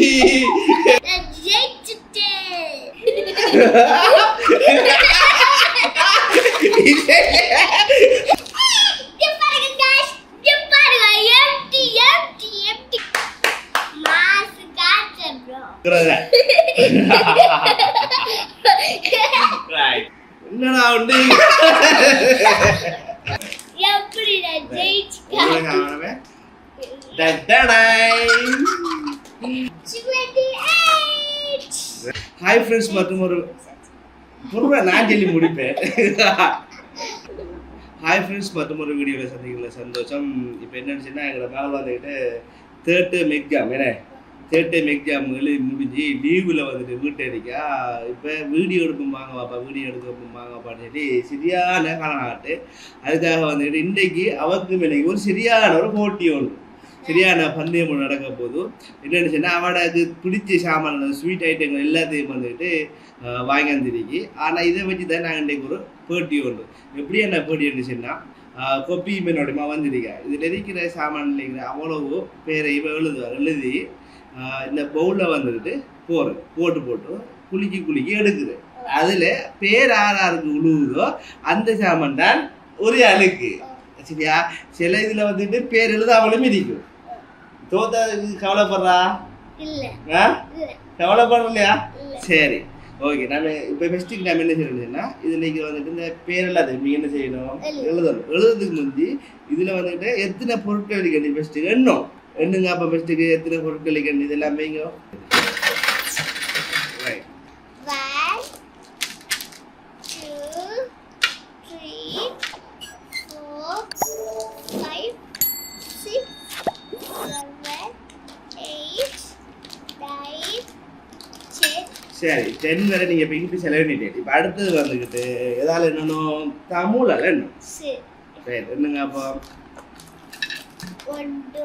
Empty நான் ஜெயிச்சுட்டேன் இங்க பாருங்க guys. இங்க பாருங்க. empty, empty, empty. மாசு காய்ச்சல் bro. என்னடா உண்டு எப்படி நான் ஜெயிச்சுட்டேன்? உங்களுக்கு அவனவே டடடாய். Twenty-eight. ஹாய் ஒரு நான் சொல்லி முடிப்பேன். ஹாய் ஃப்ரெண்ட்ஸ் மற்றும் ஒரு வீடியோவில் சந்திக்கல. சந்தோஷம். இப்போ என்னன்னு சொன்னால் எங்களை மேலே வந்துக்கிட்டு தேர்ட்டு மெக்ஜாம் என்ன? தேர்ட் எக்ஸாம் எழுதி முடிஞ்சு லீவில் வந்துட்டு வீட்டை இருக்கா இப்போ வீடியோ எடுக்கும் வாங்க வாப்பா வீடியோ எடுக்கும் வாங்க வாப்பான்னு சொல்லி சரியான காலநாட்டு. அதுக்காக வந்துக்கிட்டு இன்றைக்கு அவருக்கு இன்னைக்கு ஒரு சரியான ஒரு போட்டி ஒன்று சரியான பந்தயம் ஒன்று நடக்க போதும். என்னென்னு சொன்னால் அவனுக்கு பிடிச்ச சாமான ஸ்வீட் ஐட்டங்கள் எல்லாத்தையும் வந்துக்கிட்டு அஹ், வாங்கி ஆனால் இதை வச்சு தான் நாங்கள் இன்றைக்கு ஒரு போட்டி ஒன்று எப்படி என்ன போட்டி சொன்னால் கொப்பி மீனோடமா வந்திருக்கா. இதில் இருக்கிற சாமான் இருக்கிற அவ்வளவு பேரை இவன் எழுதுவார். எழுதி இந்த பவுலில் வந்துக்கிட்டு போகிறது போட்டு போட்டு குலுக்கி குலுக்கி எடுக்குது. அதில் பேர் யார் யாருக்கு உழுவுதோ அந்த சாமான் தான் ஒரு அழுக்கு. சரியா? சில இதில் வந்துட்டு பேர் எழுத அவளும் இருக்கும். தோத்த கவலைப்படுறா? இல்ல. ஆ? கவலைப்படலையா சரி. ஓகே நம்ம இப்போ ஃபெஸ்ட்டுக்கு நம்ம என்ன செய்யணும்னா இதில் இங்கே வந்துட்டு இந்த பேரெல்லாம் தெரியும் என்ன செய்யணும்? எழுது. எழுதணும். எழுதுறதுக்கு முந்தி இதில் வந்துட்டு எத்தனை பொருட்கள் இருக்கு ஃபெஸ்ட்டுக்கு எண்ணும். எண்ணுங்க அப்போ ஃபெஸ்ட்டுக்கு எத்தனை பொருட்கள் இருக்கு இது எல்லாமே இங்கே டென் வரை நீங்கள் இப்போ இங்கிட்டு செலவு பண்ணிட்டேன் இப்போ அடுத்தது வந்துக்கிட்டு எதால் என்னணும் தமிழால் எண்ணும் சரி சரி என்னங்க அப்போ ஒன்று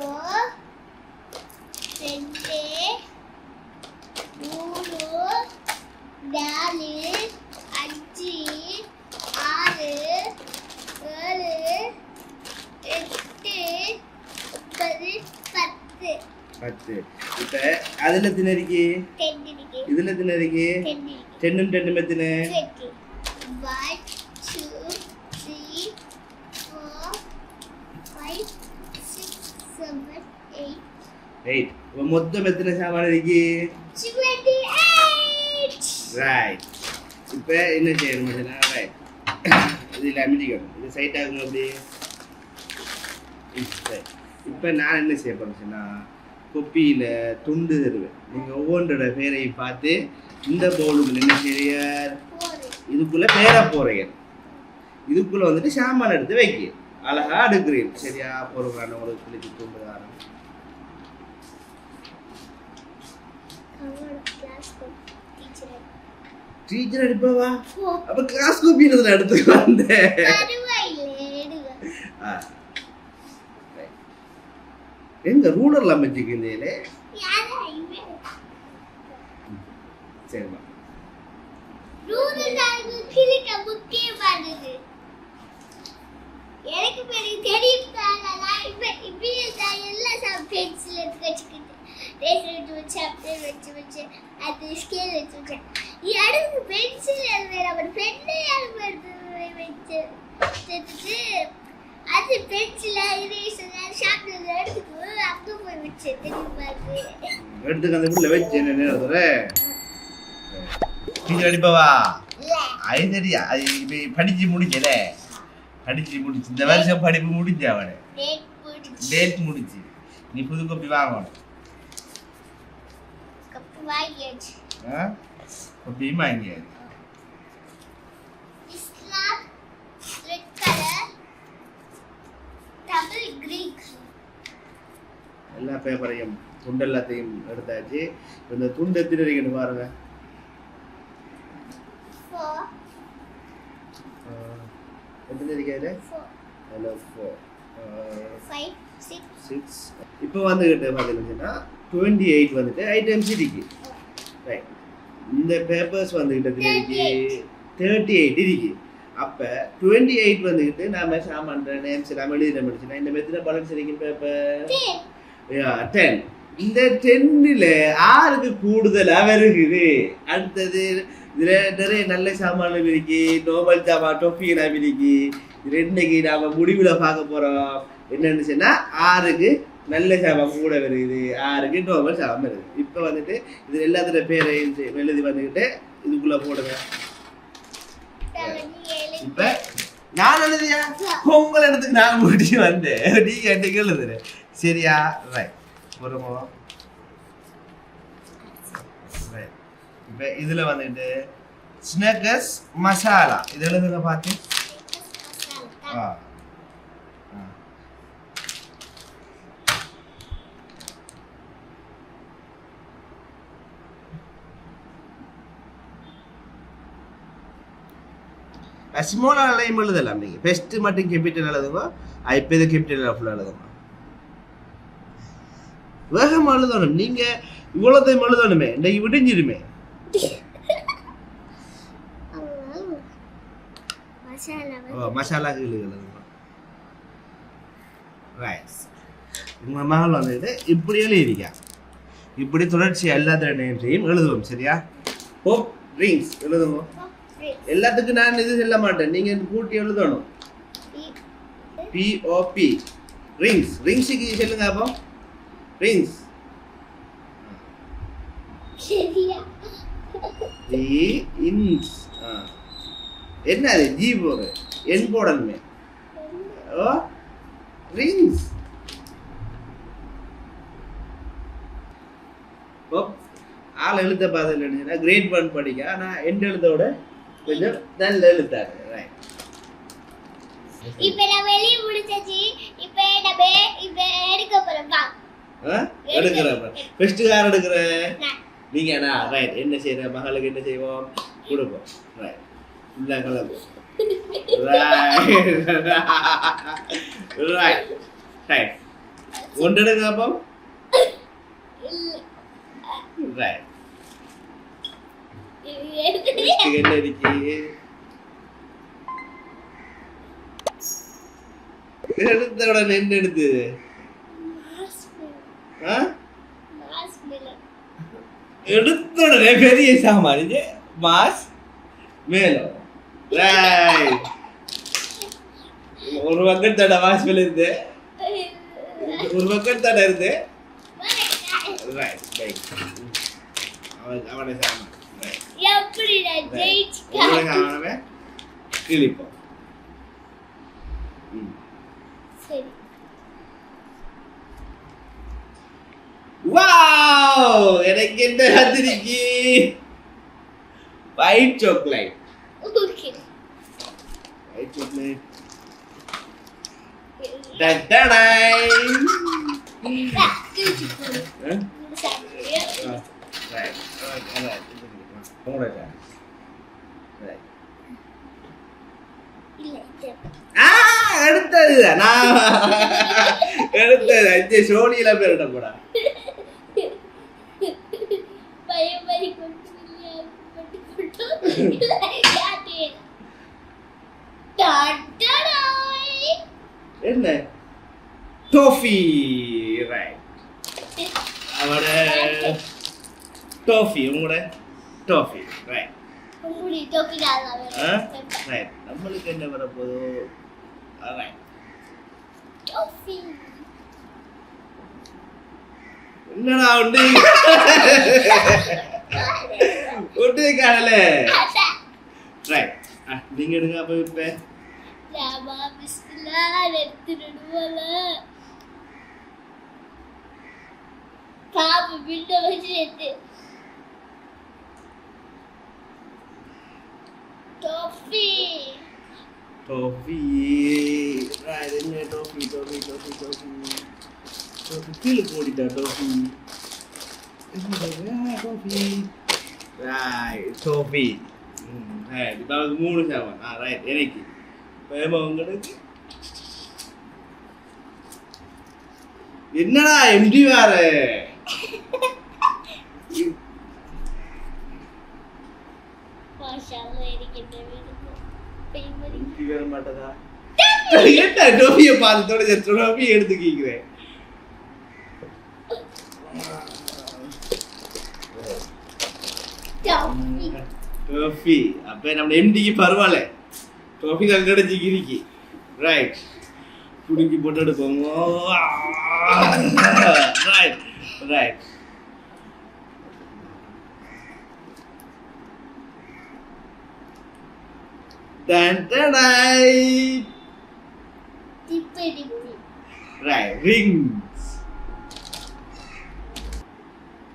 ரெண்டு மூணு நாலு அஞ்சு ஆறு ஏழு எட்டு ஒன்பது பத்து பத்து. இப்போ அதில் டென்னிக்கு இதில் டென்னி டென்னும் டென்னும் எத்தனை? ரைட் இப்போ மொத்தம் எத்தனை சாமான் இருக்கு? ரைட் இப்போ என்ன செய்யணும் ரைட் இதில் அமைதிக்கணும் இது சைட் ஆகும் அப்படி. இப்போ நான் என்ன செய்ய போறேன்னா கொப்பியில் துண்டு தருவேன். நீங்கள் ஒவ்வொன்றோட பேரையும் பார்த்து இந்த பவுலுக்குள்ள என்ன ஃபோர் இதுக்குள்ளே பேரை போகிறீங்க இதுக்குள்ளே வந்துட்டு சாமான் எடுத்து வைக்க அழகா அடுக்குறீங்க சரியா? பொறுப்பான உங்களுக்கு பிள்ளைக்கு துண்டு தாரம் அவங்களோட கிளாஸ் டீச்சர் ஃபோர் அப்போ கிளாஸ் கோப்பியில் எடுத்து வந்தேன். எடுங்க. ஆ. எங்க ரூலர்ல சரிம்மா. கிளிக்க முக்கியமானது எனக்கு பெரிய தெரியும் நான் இப்ப இப்படியே தான் எல்லா எடுத்து வச்சுக்கிட்டு ரேஸ் வச்சு அப்படியே வச்சு வச்சு அது ஸ்கேல் வச்சு வச்சேன் எனக்கு பென்சில் எழுதுவேன் அவர் பெண்ணை எழுதுறது வச்சு அது இரேசர் ஷார்ப்னர் எடுத்துட்டு அங்கே போய் அது? எடுத்துக்க அந்த வீட்டில் வச்சு என்ன டீச்சர் அடிப்பாவா அது சரியா அது இப்போ படிச்சு முடிச்சல படிச்சு முடிச்சு. இந்த வருஷம் படிப்பு முடிஞ்சு அவனை? டேட் போட்டுச்சு டேட் முடிச்சு நீ புது கோப்பி வாங்கணும். கப்பு வாங்கியாச்சு. ஆ? கோப்பியும் வாங்கியாது இஸ்லாம் ரெட் கலர் தமிழ் கிரீக் எல்லா பேப்பரையும் துண்டு எல்லாத்தையும் எடுத்தாச்சு. இந்த துண்டு எத்தனை இருக்குன்னு பாருங்க. எத்தனை இருக்காது அதில் ஃபோர் சிக்ஸ் இப்போ வந்துக்கிட்டு பார்த்தீங்கன்னா டுவெண்ட்டி எயிட் வந்துட்டு ஐட்டம்ஸ் இருக்கு. ரைட் இந்த பேப்பர்ஸ் வந்துக்கிட்டு இருக்கு? தேர்ட்டி எயிட் இருக்கு. அப்போ டுவெண்ட்டி எயிட் வந்துக்கிட்டு நாம சாமான் நேம்ஸ் எல்லாம் எழுதி முடிச்சுன்னா இந்த மெத்தின பேலன்ஸ் இருக்கு பேப்பர் டென் இந்த டென்னில் ஆறுக்கு கூடுதலா வருகுது. அடுத்தது இதுல நிறைய நல்ல சாமான்கள் இருக்கு. நோபல் சாமான் டொஃபிலாம் இருக்கு. இது இன்னைக்கு நாம முடிவுல பார்க்க போறோம். என்னன்னு சொன்னா ஆறுக்கு நல்ல சாமான் கூட வருது ஆறுக்கு நோபல் சாமான் வருது இப்போ வந்துட்டு இது எல்லாத்தோட பேரை எழுதி வந்துக்கிட்டு இதுக்குள்ள போடுங்க. இப்ப நான் எழுதியா? உங்களை இடத்துக்கு நான் முடி வந்தேன். நீங்க எனக்கு எழுதுறேன் சரியா? ரைட் வருமோ ரைட் இப்போ இதுல வந்துட்டு ஸ்னக்கஸ் மசாலா இது எழுதுங்க பார்த்து ஆ. ஸ்மால் லைம் எழுதலாம் நீங்கள் பெஸ்ட்டு மட்டும் கேபிட்டல் எழுதுங்க. இப்போ இது கேபிட்டல் ஃபுல்லாக எழுதுங்க. வேகமா எழுதணும் நீங்க இவ்வளோத்தையும் எழுதணுமே இன்னைக்கு விடிஞ்சிருமே மசாலா கீழே உங்கள் மகள் வந்துட்டு இப்படி எழுதிருக்கா இப்படி தொடர்ச்சி எல்லாத்தோட நேம்ஸையும் எழுதுவோம் சரியா? ஓ ரிங்ஸ் எழுதுங்க எல்லாத்துக்கும் நான் இது சொல்ல மாட்டேன். நீங்க கூட்டி எழுதணும். பிஓபி ரிங்ஸ் ரிங்ஸுக்கு சொல்லுங்க அப்போ. இன்ஸ் ஆ என்ன அது ஜி போடு என் போடணுமே ஓ ஓ ஆள் எழுத்த பார்த்து எழுதுனா கிரேட் ஒன் படிக்க ஆனால் எந்த எழுத்தோட கொஞ்சம் நல்ல எழுத்தாரு ரைட் இப்ப நான் வெளிய முடிச்சாச்சு இப்ப நம்ம இப்ப எடுக்க போறோம் எடுக்கிறேன் ஃபர்ஸ்ட் யார் எடுக்கிறேன் நான். நீங்க என்ன? ரைட் என்ன செய்யற? மகளுக்கு என்ன செய்வோம்? கொடுப்போம். ரைட் ஃபுல்லாக கலப்பு ரைட் ரைட் ஒன்று எடுங்க அப்போ. ரைட் என்ன இருக்கு? எடுத்த உடனே என்ன எடுத்து? ஆ? எடுத்த உடனே பெரிய சாமான் இது மாஸ் ரைட் ஒரு பக்கம் தட மாஸ் மேல இருந்து ஒரு பக்கம் தட இருந்து அவன் சாமான். ரைட் எப்படி நான் உங்களை ஜெயிச்சுக்க சாமானவே கிழிப்போம் ம் சரி வாவ் எனக்கு என்ன வந்திருக்கு white chocolate okay white chocolate டடடாய் கிழிச்சு போடு ஆ சாப்பிடுறியா ரைட் ரைட் உங்களோட ரைட் இல்ல இது ஆ எடுத்தது நான் எடுத்தது அஞ்சு சோனியில பேரிட்ட போடா பயம் பறி கொண்டு பட்டு கொண்டு யாத்தே டாடாய் என்ன டோஃபி ரைட் அவட டோஃபி உங்களோட டோஃபி ரைட் உங்களுடைய டோக்கி டாலா ஆ ரைட் ரைட் டோஃபி என்னடா உண்டு? உண்டு காணல ரைட் நீங்க எடுங்க அப்ப இப்ப. லாமா பிஸ்மில்லா எடுத்துடுவோல பாபு பில்ட வச்சு எடுத்து டோஃபி டோஃபி ரைட் என்ன toffee toffee toffee toffee toffee கீழே போடிட்டா toffee toffee right toffee right இப்போ அவருக்கு மூணு சாமான் ஆ ரைட் எனக்கு பயமா உங்களுக்கு என்னடா எம்டி வேற? அது ஏன்டா டோபியை பாதத்தோட செத்து டோபி எடுத்துக்கிக்கிறேன் டோபி அப்போ நம்ம எம்டிக்கு பரவாயில்ல டோபி தங்கட ஜிகிரிக்கு ரைட் புடுங்கி போட்டு எடுப்போங்க right right Dan, dan, dan. Tippity. Right, rings.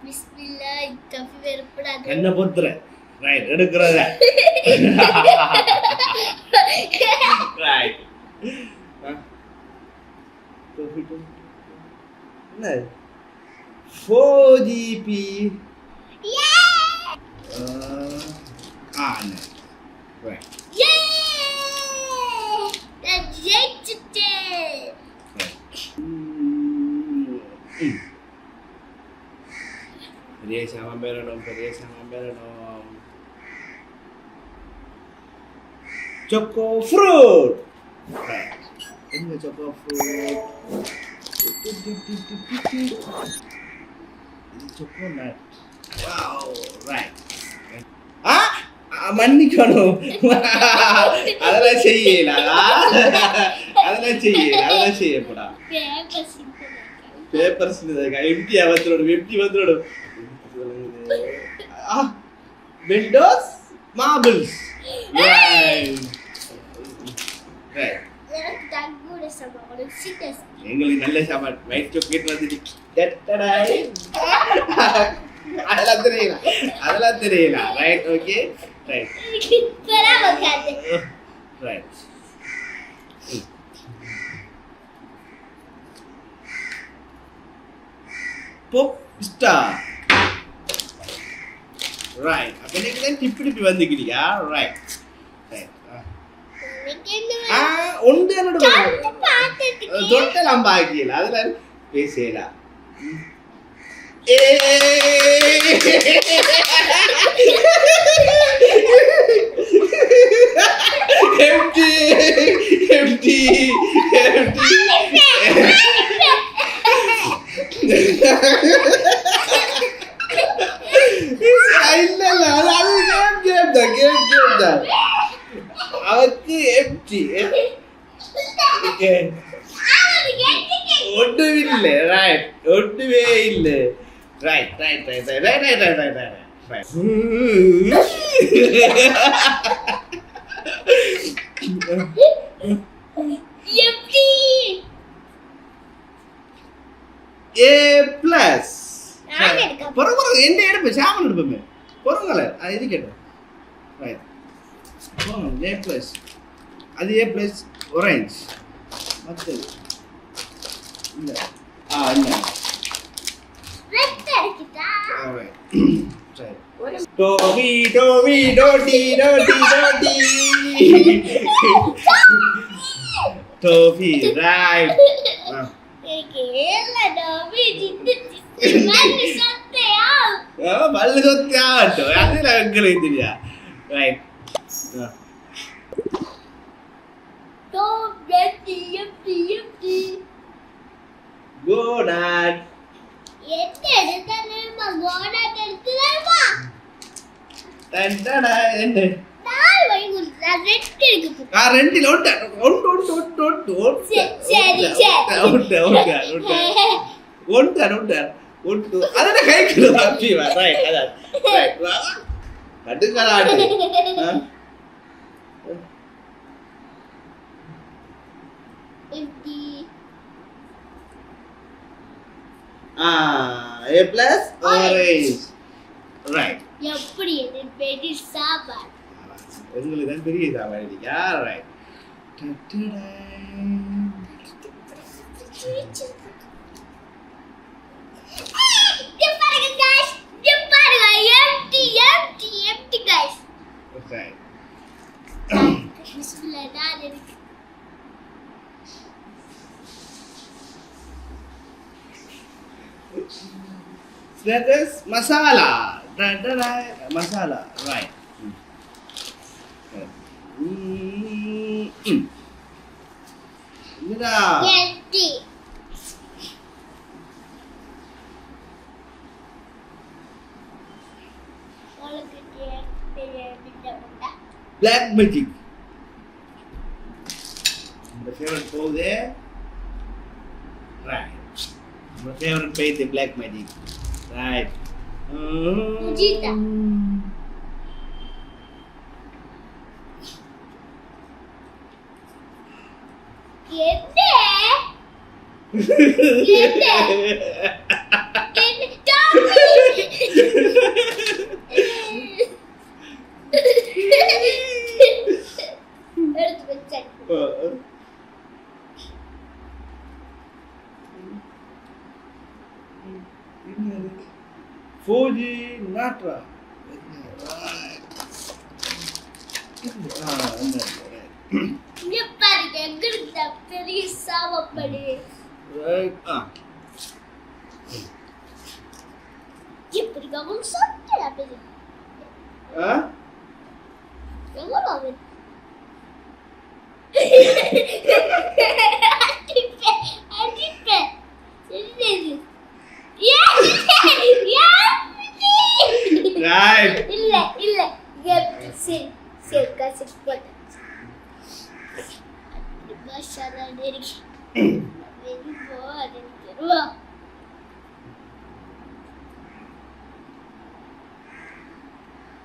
Bismillah, kafi verpada. Enna potra. Right, edukrada. right. என்ன ஃபோர் ஜிபி ஆ ஆ right Pere se llama Meronom, Pere se llama Meronom. Choco Fruit! Ini Choco Fruit. Choco Nut. Wow, right. Ah! మన్నికను అదలా చెయ్యాలా అదలా చెయ్యాలి అదలా చెయ్యప్పుడా papers ఎంటీ అవద్రోడు ఎంటీ వద్రోడు Ah, windows, marbles. Hey! Right. எங்களுக்கு நல்ல சாப்பாடு வயிற்று கேட்டு வந்துச்சு டெட்டடாய் அதெல்லாம் தெரியல அதெல்லாம் தெரியல right okay right right pop star right அப்ப நீங்க தான் டிப்பி டிப்பி வந்துக்கிறீங்க இன்னைக்கு என்ன ஆ ஒன்று என்னோட தொட்டலாம் பாக்கியல அதுல பேசல empty empty empty இல்ல இல்ல அது அது கேம் கேம் தான் கேம் கேம் தான் அவருக்கு empty Okay. ஒண்ணுமில்லை ரைட் ஒண்ணுமே இல்லை right right right right right right right right right எப்படி ஏ பிளஸ் பிறகு பிறகு என்ன எடுப்பேன் சாமன் எடுப்பேன் பொறுங்கலை. அது இது கேட்டேன். ரைட் பொறுங்கல் ஏ ப்ளஸ் அது ஏ ப்ளஸ் ஒரேஞ்ச் மற்றது இல்லை ஆ இல்லை டோவி டோவி டோடி டோடி டோடி டோவி ரைட் வழி கொடுத்தா ரெட் இருக்கு ஆ ரெண்டில் ஒன்று ஒன்று ஒன்று ஒன்று ஒன்று ஒன்று. ஒன்று ஒன்று ஒன்று உண்டு. அதான். கைக்கு தப்பி கடுக்கலாடு A எப்படி என் பெரிய தான் பெரிய சாப்பாடு right thing. that is masala. Da, da, da, masala, right. Mm. Mm. mm. black magic. The favorite goes there. Right. My favorite play the black magic. Right. Um, Get there. Get there. ராட்ரா இங்க பாருங்க எங்களுக்கு பெரிய சாவப்படி ஆ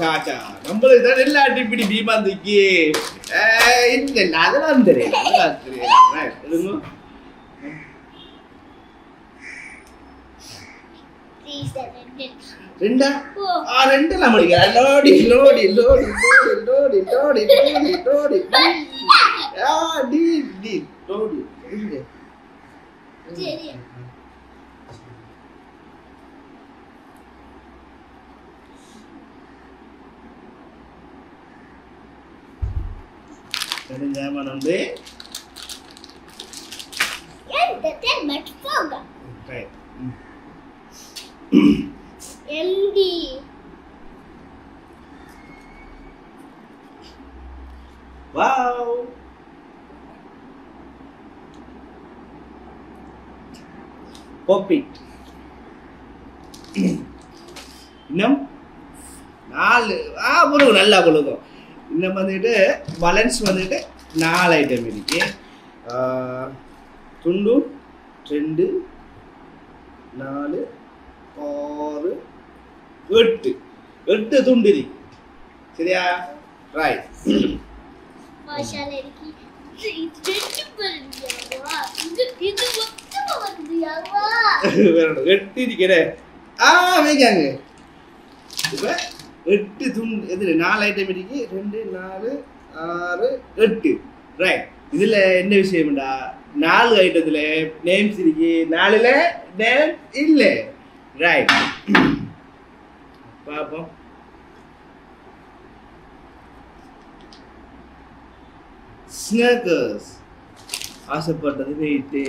சாச்சா நம்மளுக்கு தான் எல்லா அடிப்பிடி பீமாந்திக்கு இல்ல இல்ல அதெல்லாம் தெரியும் அதெல்லாம் தெரியும் ரெண்டா ஆ ரெண்டு நம்ம அடிக்கிறேன் லோடி லோடி லோடி லோடி லோடி லோடி லோடி லோடி ஆ டி டி லோடி தெரிஞ்சாமா நம்பி எல்டி வாவ். போப்பிட் இன்னும் நாலு. ஆ நல்லா முழுகும் இன்னும் வந்துட்டு பலன்ஸ் வந்துட்டு நாலு ஐட்டம் இருக்கு. துண்டு ரெண்டு நாலு ஆறு எட்டு. எட்டு துண்டு இருக்கு. சரியா? ரைட் எட்டு இருக்கிற ஆ வைக்காங்க இப்போ எட்டு துண்டு எது நாலு ஐட்டம் இருக்கு. ரெண்டு நாலு ஆறு எட்டு. ரைட் இதில் என்ன விஷயம்டா? நாலு ஐட்டத்தில் நேம்ஸ் இருக்கு. நாலுல நேம் இல்லை. ரைட் பார்ப்போம். ஸ்னேக்கர்ஸ் ஆசைப்பட்டது வெயிட்டு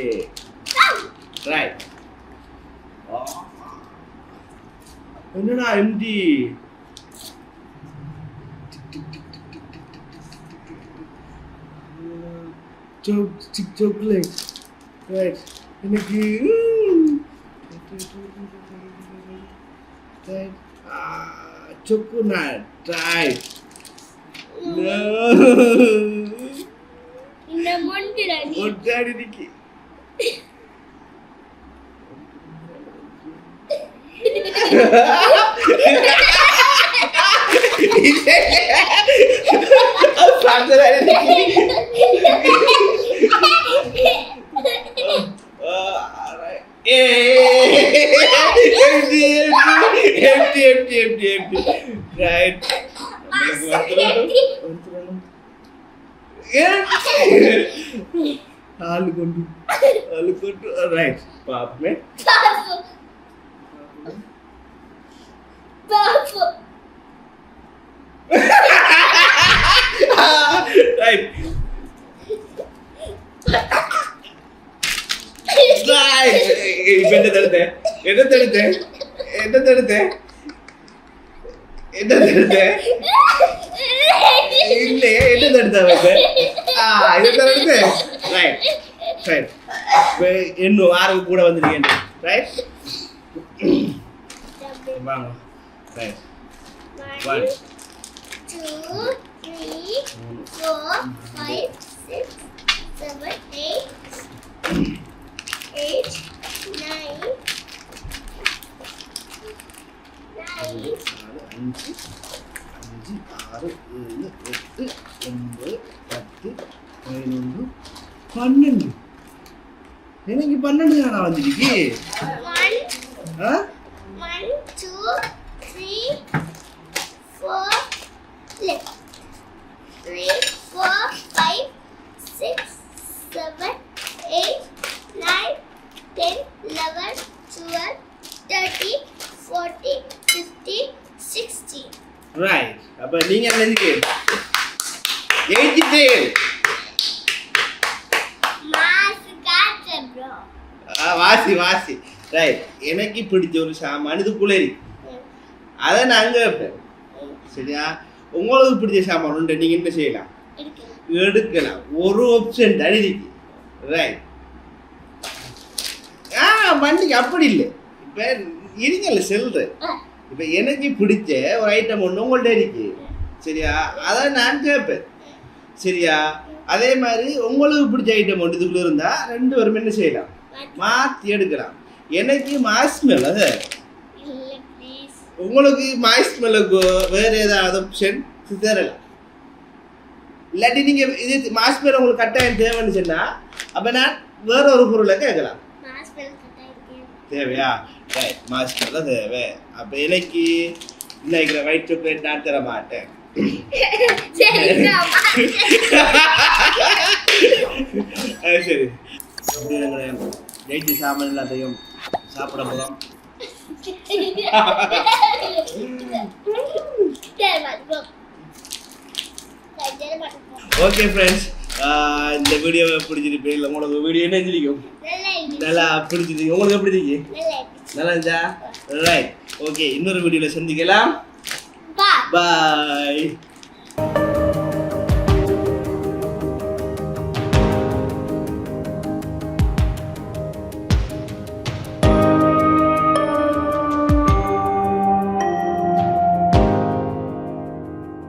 ரைட் என்னடா empty choke, chick chocolate. Right. And again. Right. Ah, coconut. Right. No. Montirani. Montirani. I'm sorry. empty, empty, empty, empty. Right. అల్లుకోండి అల్లుకుంటూ రైట్ పాపమే రైట్ ಇವೆಲ್ಲ ತಡಿದೆ ಎದೆ ತಡಿದೆ என்ன தடுத்தேன் என்ன தடுத்தேன் இல்லையே என்ன தடுத்த வைப்ப ஆ இது தடுத்து ரைட் ரைட் இப்போ இன்னும் ஆறு கூட வந்துருக்கேன் ரைட் வாங்க. Right One, two, three, four, five, six, seven, eight, eight, nine, ഏഴ് അഞ്ച് അഞ്ച് ആറ് ഏഴ് എട്ട് ഒമ്പത് പത്ത് പതിനൊന്ന് പന്ത്രണ്ട് എനിക്ക് പന്ത്രണ്ട് കാണാൻ വന്നിരിക്കേ ആ eight, nine, ten, eleven, twelve, thirteen, right அப்ப நீங்க என்ன இருக்கு ஜெயிச்சிட்டேன் வாசி வாசி. ரைட் எனக்கு பிடிச்ச ஒரு சாமான் இது குளரி அதை நான் அங்கே வைப்பேன். சரியா? உங்களுக்கு பிடிச்ச சாமான் உண்டு. நீங்க என்ன செய்யலாம். எடுக்கலாம். ஒரு ஆப்ஷன் தான் இருக்கு ரைட் ஆ வண்டிக்கு அப்படி இல்லை. இப்போ இருங்கல்ல செல்றேன். இப்போ எனக்கு பிடிச்ச ஒரு ஐட்டம் ஒன்று உங்கள்ட்ட இருக்கு. சரியா? அதை நான் கேட்பேன். சரியா? அதே மாதிரி உங்களுக்கு பிடிச்ச ஐட்டம் ஒன்று இதுக்குள்ள இருந்தா ரெண்டு பேரும் என்ன செய்யலாம்? மாற்றி எடுக்கலாம். எனக்கு மாஸ்மெல் அது. உங்களுக்கு மாஸ்மெல்லுக்கு வேற ஏதாவது ஆப்ஷன் தரலாம். இல்லாட்டி நீங்க இது மாஸ்மெல் உங்களுக்கு கட்டாயம் தேவைன்னு சொன்னா அப்ப நான் வேற ஒரு பொருளை கேட்கலாம். தேவையா? ரைட் மாஸ்மெல் தான் தேவை. அப்ப எனக்கு இன்னைக்கு ஒயிட் சாக்லேட் நான் தர மாட்டேன். அது சரி. ஜெயிச்சு சாமான் எல்லாத்தையும் சாப்பிட போகிறோம். ஓகே ஃப்ரெண்ட்ஸ் இந்த வீடியோவை பிடிச்சிருப்பேன் இல்லை உங்களுக்கு வீடியோ என்ன தெரியும்? நல்லா பிடிச்சிருக்கு. உங்களுக்கு இருந்துச்சு. நல்லா இருந்தா ரைட் ஓகே இன்னொரு வீடியோவில் சந்திக்கலாம். பாய்